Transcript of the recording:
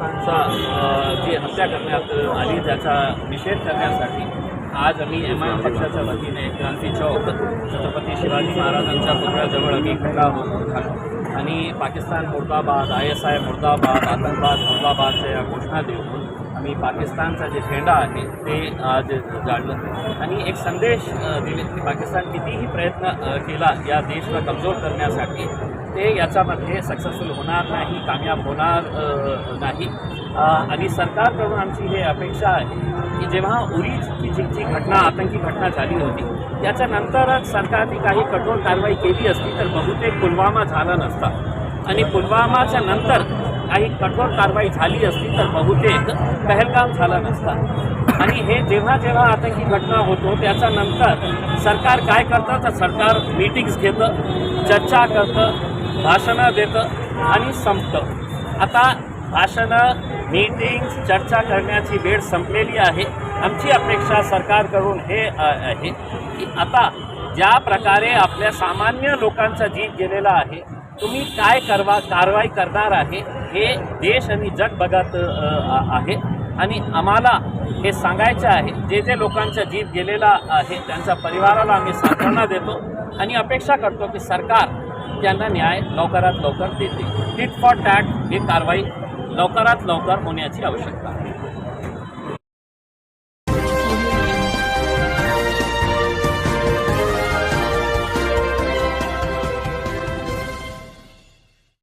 लोकांचा जी हत्या करण्यात आली त्याचा निषेध करण्यासाठी आज आम्ही एम आय एम पक्षाच्या वतीने क्रांती चौक छत्रपती शिवाजी महाराजांच्या पुतळ्याजवळ आम्ही इकट्ठा होत झालो आणि पाकिस्तान मुर्दाबाद आय एस आय मुर्दाबाद आतंकवाद मुर्दाबादच्या या घोषणा देऊन आम्ही पाकिस्तानचा जे झेंडा आहे ते आज जाळलं. आणि एक संदेश दिले की पाकिस्तान कितीही प्रयत्न केला या देशला कमजोर करण्यासाठी ते याच्यामध्ये सक्सेसफुल होणार नाही कामयाब होणार नाही. आणि सरकारकडून आमची हे अपेक्षा आहे की जेव्हा उरीची जी जी घटना आतंकी घटना झाली होती त्याच्यानंतरच सरकारने काही कठोर कारवाई केली असती तर बहुतेक पुलवामा झाला नसता. आणि पुलवामाच्या नंतर काही कठोर कारवाई झाली असती तर बहुतेक पहलगाम झाला नसता. आणि हे जेव्हा जेव्हा आतंकी घटना होतो त्याच्यानंतर सरकार काय करतं? तर सरकार मीटिंग्स घेतं चर्चा करतं भाषणं देतं आणि संपतं. आता भाषणं मीटिंग्स चर्चा करण्याची वेळ संपलेली आहे. आमची अपेक्षा सरकारकडून हे आहे की आता ज्या प्रकारे आपल्या सामान्य लोकांचा जीव गेलेला आहे तुम्ही काय करवा कारवाई करणार आहे हे देश आणि जग बघत आहे. आणि आम्हाला हे सांगायचं आहे जे जे लोकांचा जीव गेलेला आहे त्यांच्या परिवाराला आम्ही सांत्वना देतो आणि अपेक्षा करतो की सरकार त्यांना न्याय लवकरात लवकर देते. टिट फॉर टॅट ही कारवाई लवकरात लवकर होण्याची आवश्यकता आहे.